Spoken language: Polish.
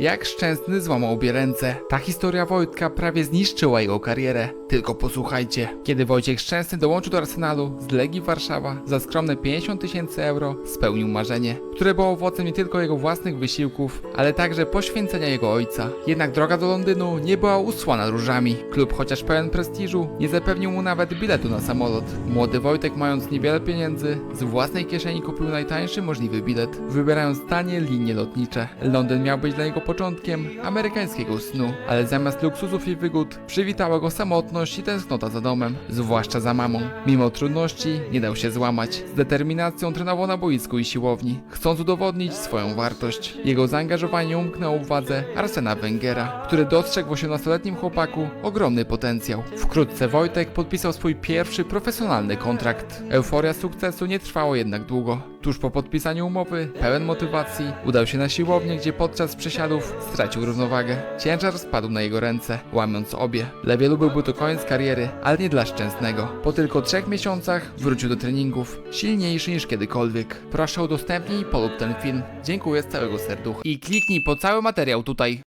jak Szczęsny złamał obie ręce. Ta historia Wojtka prawie zniszczyła jego karierę. Tylko posłuchajcie. Kiedy Wojciech Szczęsny dołączył do Arsenalu z Legii Warszawa za skromne 50 tysięcy euro, spełnił marzenie, które było owocem nie tylko jego własnych wysiłków, ale także poświęcenia jego ojca. Jednak droga do Londynu nie była usłana różami. Klub, chociaż pełen prestiżu, nie zapewnił mu nawet biletu na samolot. Młody Wojtek, mając niewiele pieniędzy, z własnej kieszeni kupił najtańszy możliwy bilet, wybierając tanie linie lotnicze. Londyn miał być dla niego początkiem amerykańskiego snu, ale zamiast luksusów i wygód przywitała go samotność i tęsknota za domem, zwłaszcza za mamą. Mimo trudności nie dał się złamać. Z determinacją trenował na boisku i siłowni, chcąc udowodnić swoją wartość. Jego zaangażowanie umknęło uwadze Arsena Wengera, który dostrzegł w 18-letnim chłopaku ogromny potencjał. Wkrótce Wojtek podpisał swój pierwszy profesjonalny kontrakt. Euforia sukcesu nie trwało jednak długo. Tuż po podpisaniu umowy, pełen motywacji, udał się na siłownię, gdzie podczas przesiadów stracił równowagę. Ciężar spadł na jego ręce, łamiąc obie. Dla wielu byłby to koniec kariery, ale nie dla Szczęsnego. Po tylko trzech miesiącach wrócił do treningów, silniejszy niż kiedykolwiek. Proszę udostępnij i polub ten film. Dziękuję z całego serducha. I kliknij po cały materiał tutaj.